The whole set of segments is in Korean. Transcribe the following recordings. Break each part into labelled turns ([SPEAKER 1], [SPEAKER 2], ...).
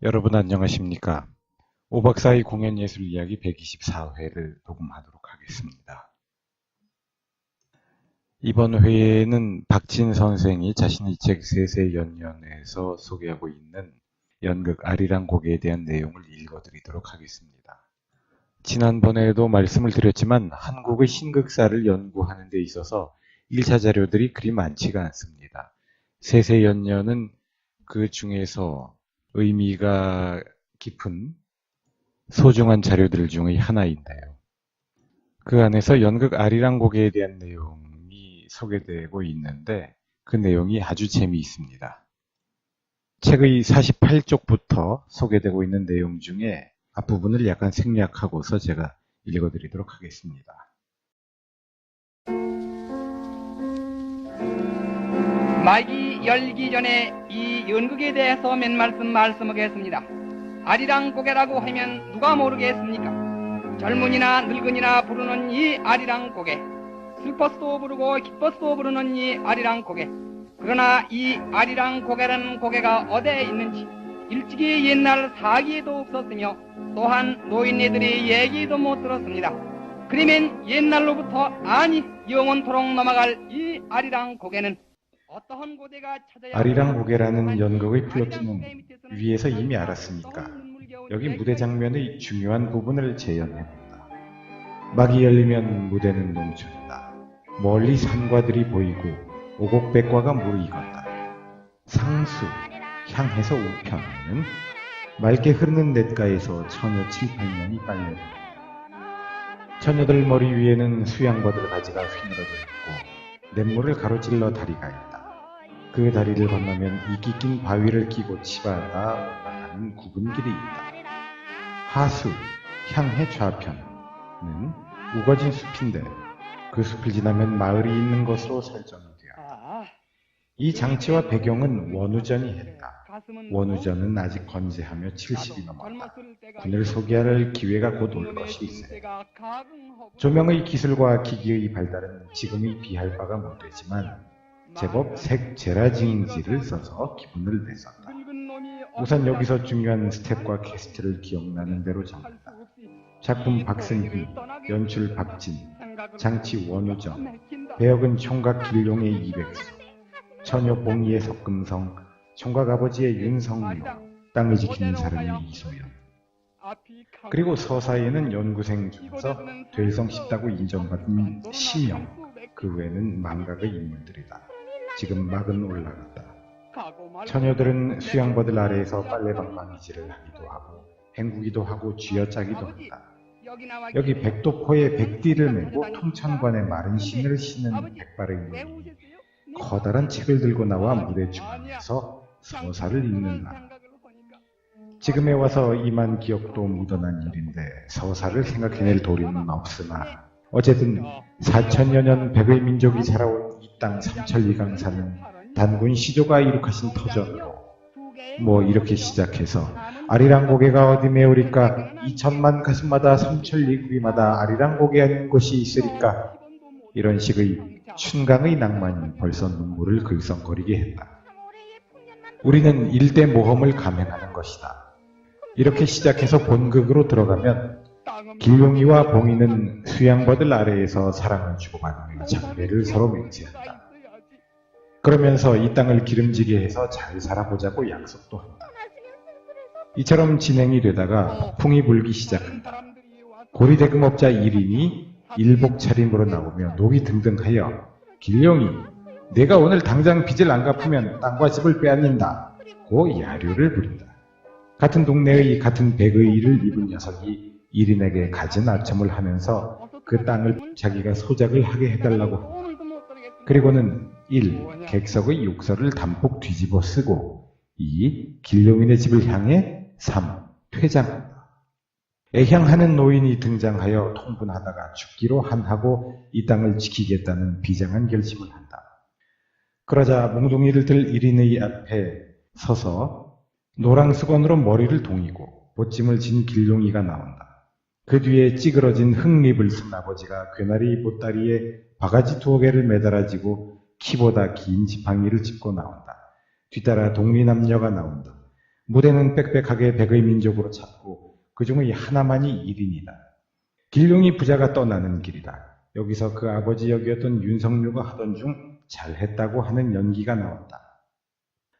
[SPEAKER 1] 여러분 안녕하십니까? 오박사의 공연 예술 이야기 124회를 녹음하도록 하겠습니다. 이번 회에는 박진 선생이 자신의 책 세세연연에서 소개하고 있는 연극 아리랑 곡에 대한 내용을 읽어드리도록 하겠습니다. 지난번에도 말씀을 드렸지만 한국의 신극사를 연구하는 데 있어서 1차 자료들이 그리 많지가 않습니다. 세세연연은 그 중에서 의미가 깊은 소중한 자료들 중의 하나인데요. 그 안에서 연극 아리랑 곡에 대한 내용이 소개되고 있는데 그 내용이 아주 재미있습니다. 책의 48쪽부터 소개되고 있는 내용 중에 앞부분을 약간 생략하고서 제가 읽어드리도록 하겠습니다.
[SPEAKER 2] 말기 열기 전에 이 연극에 대해서 몇 말씀 말씀하겠습니다. 아리랑 고개라고 하면 누가 모르겠습니까? 젊은이나 늙은이나 부르는 이 아리랑 고개. 슬퍼서도 부르고 기뻐서도 부르는 이 아리랑 고개. 그러나 이 아리랑 고개라는 고개가 어디에 있는지 일찍이 옛날 사기에도 없었으며 또한 노인네들이 얘기도 못 들었습니다. 그러면 옛날로부터 아니 영원토록 넘어갈 이 아리랑 고개는
[SPEAKER 1] 아리랑 고개라는 연극의 플로트는 위에서 이미 알았으니까 여기 무대 장면의 중요한 부분을 재현해본다. 막이 열리면 무대는 농촌이다. 멀리 산과들이 보이고 오곡백과가 무르익었다. 상수, 향해서 우편에는 맑게 흐르는 냇가에서 처녀 7, 8명이 깔려있다. 처녀들 머리 위에는 수양버들 가지가 휘늘어져 있고 냇물을 가로질러 다리가 있다. 그 다리를 건너면 이끼 낀 바위를 끼고 치받아 올라가는 굽은 길이 있다. 하수, 향해 좌편은 우거진 숲인데 그 숲을 지나면 마을이 있는 것으로 설정이 되었다. 이 장치와 배경은 원우전이 했다. 원우전은 아직 건재하며 70이 넘었다. 군을 소개할 기회가 곧 올 것이 있어요. 조명의 기술과 기기의 발달은 지금의 비할 바가 못 되지만 제법 색 제라징지를 써서 기분을 냈었다. 우선 여기서 중요한 스텝과 캐스트를 기억나는 대로 정한다. 작품 박승희, 연출 박진, 장치 원우정, 배역은 총각 길룡의 이백수, 처녀 봉이의 석금성, 총각 아버지의 윤성룡, 땅을 지키는 사람의 이소연. 그리고 서사에는 연구생 중에서 될성 싶다고 인정받은 신영, 그 외에는 망각의 인물들이다. 지금 막은 올라갔다. 처녀들은 수양버들 아래에서 빨래방망이질을 하기도 하고 헹구기도 하고 쥐어짜기도 한다. 여기 백도포에 백띠를 메고 통천관에 마른 신을 신은 백발의 인물이 커다란 책을 들고 나와 무대 중앙에서 서사를 읽는 나. 지금에 와서 이만 기억도 묻어난 일인데 서사를 생각해낼 도리는 없으나 어쨌든 4천여 년 백의 민족이 살아온 이 땅 삼천리강사는 단군 시조가 이룩하신 터전으로 뭐 이렇게 시작해서 아리랑 고개가 어디 메우리까 2천만 가슴마다 삼천리 구리마다 아리랑 고개 하는 곳이 있으리까 이런 식의 춘강의 낭만이 벌써 눈물을 글썽거리게 했다. 우리는 일대 모험을 감행하는 것이다. 이렇게 시작해서 본극으로 들어가면 길룡이와 봉이는 수양버들 아래에서 사랑을 주고받으며 장례를 서로 맹세한다. 그러면서 이 땅을 기름지게 해서 잘 살아보자고 약속도 한다. 이처럼 진행이 되다가 풍이 불기 시작한다. 고리대금업자 1인이 일복 차림으로 나오며 녹이 등등하여 길룡이 내가 오늘 당장 빚을 안 갚으면 땅과 집을 빼앗는다. 고 야류를 부린다. 같은 동네의 같은 백의일을 입은 녀석이 1인에게 갖은 아첨을 하면서 그 땅을 자기가 소작을 하게 해달라고 그리고는 1. 객석의 욕설을 담뿍 뒤집어 쓰고 2. 길룡인의 집을 향해 3. 퇴장한다. 애향하는 노인이 등장하여 통분하다가 죽기로 한하고 이 땅을 지키겠다는 비장한 결심을 한다. 그러자 몽둥이를 들 1인의 앞에 서서 노랑 수건으로 머리를 동이고 보찜을 진 길룡이가 나온다. 그 뒤에 찌그러진 흙립을 쓴 아버지가 괴나리 보따리에 바가지 두어 개를 매달아지고 키보다 긴 지팡이를 짚고 나온다. 뒤따라 동리남녀가 나온다. 무대는 빽빽하게 백의 민족으로 찾고 그 중의 하나만이 1인이다. 길룡이 부자가 떠나는 길이다. 여기서 그 아버지 역이었던 윤석류가 하던 중 잘했다고 하는 연기가 나왔다.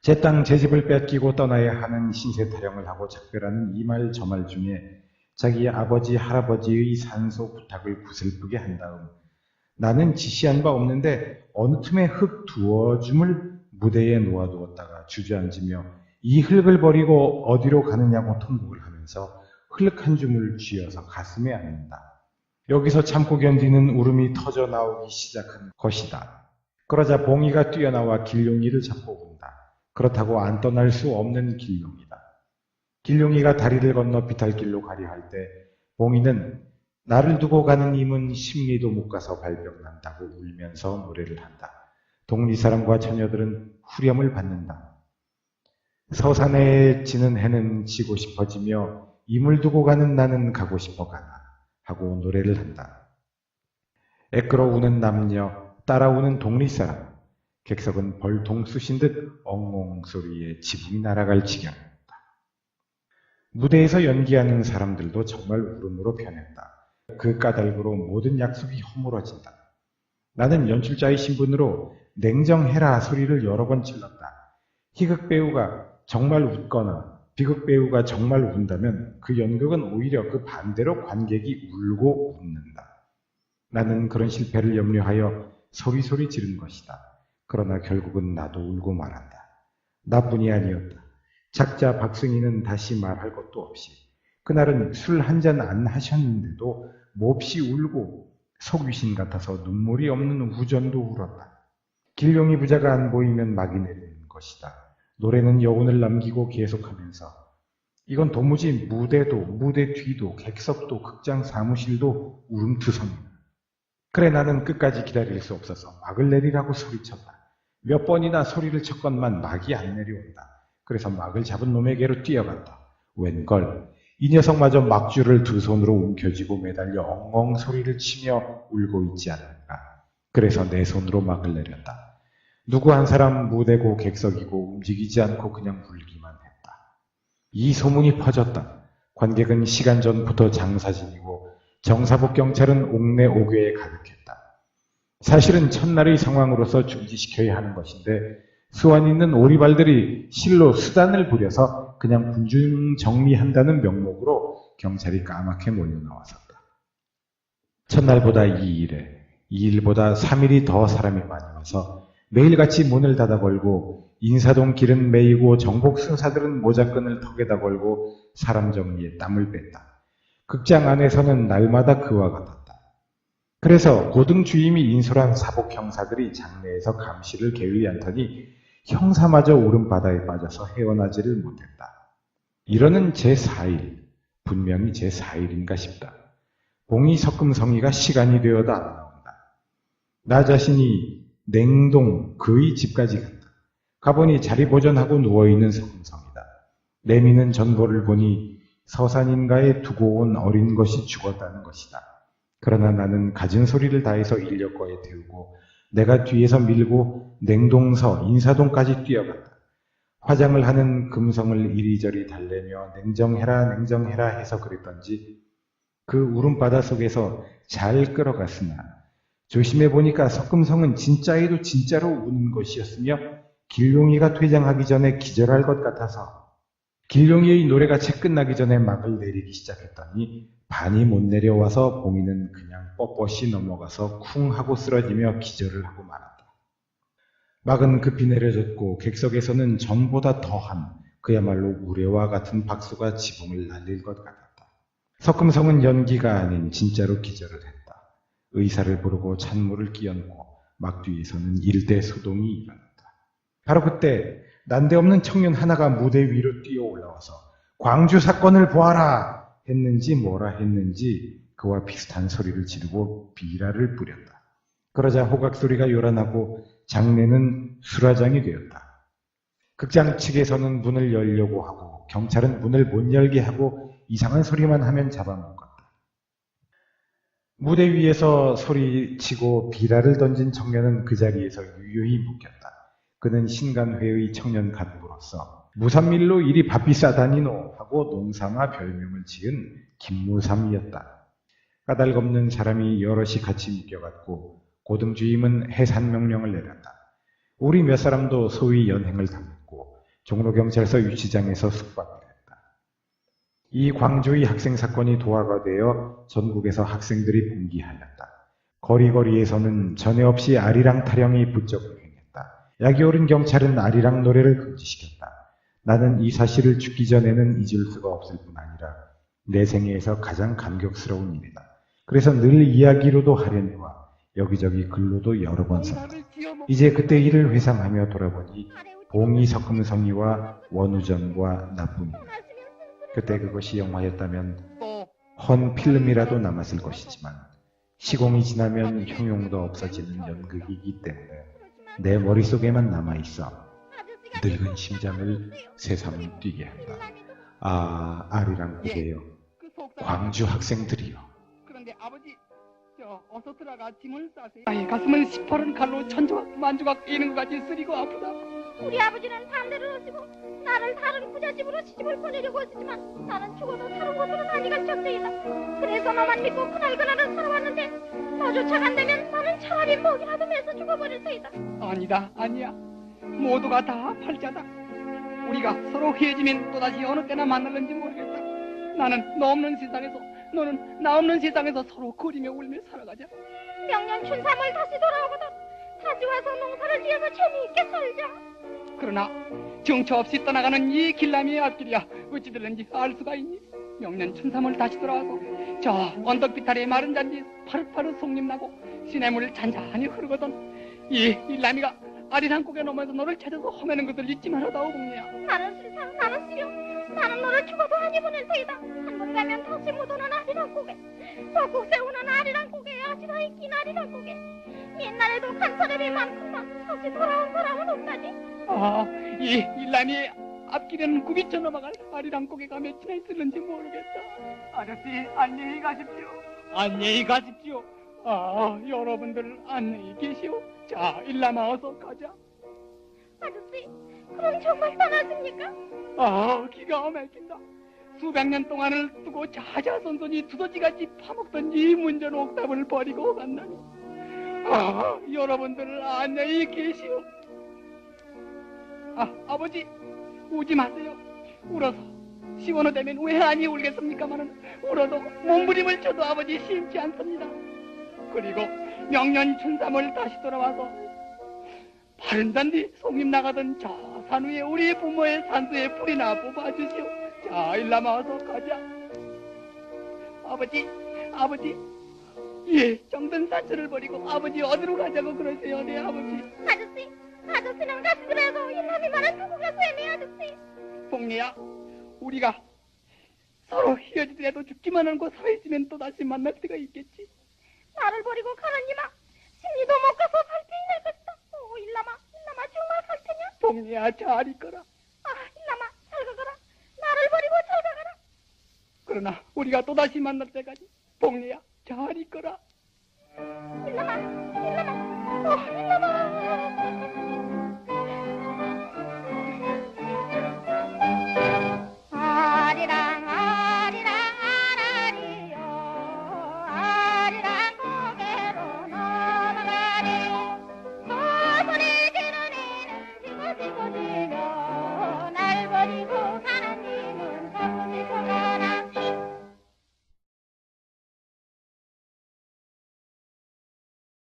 [SPEAKER 1] 제 땅 제 집을 뺏기고 떠나야 하는 신세 타령을 하고 작별하는 이 말 저말 중에 자기 아버지 할아버지의 산소 부탁을 구슬프게 한 다음 나는 지시한 바 없는데 어느 틈에 흙 두어 줌을 무대에 놓아두었다가 주저앉으며 이 흙을 버리고 어디로 가느냐고 통곡을 하면서 흙 한 줌을 쥐어서 가슴에 안는다. 여기서 참고 견디는 울음이 터져 나오기 시작한 것이다. 그러자 봉이가 뛰어나와 길룡이를 잡고 운다. 그렇다고 안 떠날 수 없는 길룡이다. 길룡이가 다리를 건너 비탈길로 가려 할 때 봉이는 나를 두고 가는 임은 심리도 못 가서 발병난다고 울면서 노래를 한다. 동리 사람과 처녀들은 후렴을 받는다. 서산에 지는 해는 지고 싶어지며 임을 두고 가는 나는 가고 싶어 가나 하고 노래를 한다. 애끌어 우는 남녀, 따라오는 동리 사람, 객석은 벌통 쑤신 듯 엉엉 소리에 지붕이 날아갈 지경이었다. 무대에서 연기하는 사람들도 정말 울음으로 변했다. 그 까닭으로 모든 약속이 허물어진다. 나는 연출자의 신분으로 냉정해라 소리를 여러 번 질렀다. 희극 배우가 정말 웃거나 비극 배우가 정말 운다면 그 연극은 오히려 그 반대로 관객이 울고 웃는다. 나는 그런 실패를 염려하여 소리소리 지른 것이다. 그러나 결국은 나도 울고 말한다. 나뿐이 아니었다. 작자 박승희는 다시 말할 것도 없이 그날은 술 한 잔 안 하셨는데도 몹시 울고 속귀신 같아서 눈물이 없는 우전도 울었다. 길룡이 부자가 안 보이면 막이 내리는 것이다. 노래는 여운을 남기고 계속하면서 이건 도무지 무대도 무대 뒤도 객석도 극장 사무실도 울음투성이다. 그래 나는 끝까지 기다릴 수 없어서 막을 내리라고 소리쳤다. 몇 번이나 소리를 쳤건만 막이 안 내려온다. 그래서 막을 잡은 놈에게로 뛰어갔다. 웬걸 이 녀석마저 막줄을 두 손으로 움켜쥐고 매달려 엉엉 소리를 치며 울고 있지 않는가. 그래서 내 손으로 막을 내렸다. 누구 한 사람 무대고 객석이고 움직이지 않고 그냥 울기만 했다. 이 소문이 퍼졌다. 관객은 시간 전부터 장사진이고 정사복 경찰은 옥내 오괴에 가득했다. 사실은 첫날의 상황으로서 중지시켜야 하는 것인데 수완 있는 오리발들이 실로 수단을 부려서 그냥 군중 정리한다는 명목으로 경찰이 까맣게 몰려 나왔었다. 첫날보다 2일에, 2일보다 3일이 더 사람이 많이 와서 매일같이 문을 닫아 걸고 인사동 길은 메이고 정복 승사들은 모자끈을 턱에다 걸고 사람 정리에 땀을 뺐다. 극장 안에서는 날마다 그와 같았다. 그래서 고등 주임이 인솔한 사복 형사들이 장내에서 감시를 게을리 않더니 형사마저 울음바다에 빠져서 헤어나지를 못했다. 이러는 제4일, 분명히 제4일인가 싶다. 봉이 석금성이가 시간이 되어도 안 나온다. 나 자신이 냉동 그의 집까지 갔다. 가보니 자리 보전하고 누워있는 석금성이다. 내미는 전보를 보니 서산인가에 두고 온 어린 것이 죽었다는 것이다. 그러나 나는 갖은 소리를 다해서 인력거에 태우고 내가 뒤에서 밀고 냉동서 인사동까지 뛰어갔다. 화장을 하는 금성을 이리저리 달래며 냉정해라 냉정해라 해서 그랬던지 그 울음바다 속에서 잘 끌어갔으나 조심해 보니까 석금성은 진짜에도 진짜로 우는 것이었으며 길룡이가 퇴장하기 전에 기절할 것 같아서 길룡이의 노래가 채 끝나기 전에 막을 내리기 시작했더니 반이 못 내려와서 봉이는 그냥 뻣뻣이 넘어가서 쿵 하고 쓰러지며 기절을 하고 말았다. 막은 급히 내려졌고 객석에서는 전보다 더한 그야말로 우레와 같은 박수가 지붕을 날릴 것 같았다. 석금성은 연기가 아닌 진짜로 기절을 했다. 의사를 부르고 찬물을 끼얹고 막 뒤에서는 일대 소동이 일어났다. 바로 그때 난데없는 청년 하나가 무대 위로 뛰어 올라와서 광주 사건을 보아라 했는지 뭐라 했는지 그와 비슷한 소리를 지르고 비라를 뿌렸다. 그러자 호각 소리가 요란하고 장례는 수라장이 되었다. 극장 측에서는 문을 열려고 하고 경찰은 문을 못 열게 하고 이상한 소리만 하면 잡아먹었다. 무대 위에서 소리치고 비라를 던진 청년은 그 자리에서 유유히 묶였다. 그는 신간회의 청년 간부로서 무삼밀로 일이 바삐 싸다니노 하고 농삼아 별명을 지은 김무삼이었다. 까닭없는 사람이 여럿이 같이 묶여갔고 고등주임은 해산 명령을 내렸다. 우리 몇 사람도 소위 연행을 당했고 종로경찰서 유치장에서 숙박을 했다. 이 광주의 학생 사건이 도화가 되어 전국에서 학생들이 분기하였다. 거리거리에서는 전에 없이 아리랑 타령이 부쩍. 약이 오른 경찰은 아리랑 노래를 금지시켰다. 나는 이 사실을 죽기 전에는 잊을 수가 없을 뿐 아니라 내 생애에서 가장 감격스러운 일이다. 그래서 늘 이야기로도 하려니와 여기저기 글로도 여러 번 썼다. 이제 그때 일을 회상하며 돌아보니 봉이 석금성이와 원우전과 나뿐이다. 그때 그것이 영화였다면 또헌 필름이라도 남았을 것이지만 시공이 지나면 효용도 없어지는 연극이기 때문에 내 머릿속에만 남아있어 늙은 심장을 새삼 뛰게 한다. 아, 아리랑 고개요.
[SPEAKER 2] 그 속사
[SPEAKER 1] 광주 학생들이요.
[SPEAKER 2] 저 어서 들어가 짐을 싸세요. 아이 가슴은 시퍼런 칼로 천조각 만조각 깨는 것 같이 쓰리고 아프다.
[SPEAKER 3] 우리 아버지는 반대를 하시고 나를 다른 부잣집으로 시집을 보내려고 하시지만 나는 죽어도 다른 곳으로 나니가 적대이다. 그래서 너만 믿고 그날 그날을 살아왔는데 너 쫓아간다면 나는 차라리 목이라도 매서 죽어버릴 터이다.
[SPEAKER 2] 아니다 아니야. 모두가 다 팔자다. 우리가 서로 헤어지면 또다시 어느 때나 만날는지 모르겠다. 나는 너 없는 세상에서 너는 나 없는 세상에서 서로 그리며 울며 살아가자
[SPEAKER 3] 명년 춘삼을 다시 돌아오거든 다시 와서 농사를 지어서 재미있게 살자.
[SPEAKER 2] 그러나 정처 없이 떠나가는 이 길남이의 앞길이야 어찌 될는지 알 수가 있니? 명년 춘삼을 다시 돌아와서 저 언덕 비탈의 마른 잔디 파릇파릇 송림 나고 시냇물 잔잔히 흐르거든 이 일남이가 아리랑 고개 넘어서 너를 찾아서 허매는 것을 잊지 말아다오 공녀야
[SPEAKER 3] 나는 싫다. 나는 싫어. 나는 너를 죽어도 아니 보낼 터이다. 한번 가면 다시 못 오는 아리랑 고개. 벚국 세우는 아리랑 고개에 아지라이 낀 아리랑 고개. 옛날에도 간 사람이 많구만. 다시 돌아온 사람은 없다니.
[SPEAKER 2] 아, 이 일남이의 앞길에는 굽이쳐 넘어갈 아리랑 고개가 몇이나 있을는지 모르겠다 아저씨 안녕히 가십시오 안녕히 가십시오 아 여러분들 안녕히 계시오 자 일남아 어서 가자
[SPEAKER 3] 아저씨, 그럼 정말 떠나십니까?
[SPEAKER 2] 아, 기가 막힌다. 수백 년 동안을 두고 자자손손이 두더지같이 파먹던 이 문전 옥답을 버리고 간다니. 아, 여러분들 안녕히 계시오. 아, 아버지, 우지 마세요. 울어서 시원호 되면 왜 아니 울겠습니까마는 울어도 몸부림을 쳐도 아버지 심지 않습니다. 그리고 명년 춘삼을 다시 돌아와서 바른 잔디 송림 나가던 저 산 위에 우리 부모의 산수에 불이나 뽑아주시오. 자, 일남아 어서 가자. 아버지, 아버지. 예, 정든 산처를 버리고 아버지 어디로 가자고 그러세요, 네 아버지.
[SPEAKER 3] 아저씨, 아저씨는 가시더라도 일남이 말을 두고 가세요, 내 아저씨.
[SPEAKER 2] 복리야, 우리가 서로 헤어지더라도 죽기만 하고 살아있으면 또다시 만날 때가 있겠지.
[SPEAKER 3] 나를 버리고 가느니마 심리도 못 가서 살 테이낼 것이다. 오, 일남아, 일남아 정말 살 테냐?
[SPEAKER 2] 복리야, 잘 있거라.
[SPEAKER 3] 아, 일남아, 잘 가거라. 나를 버리고 잘 가거라.
[SPEAKER 2] 그러나 우리가 또다시 만날 때까지 복리야, 잘 있거라.
[SPEAKER 3] 일남아, 일남아, 어, 일남아.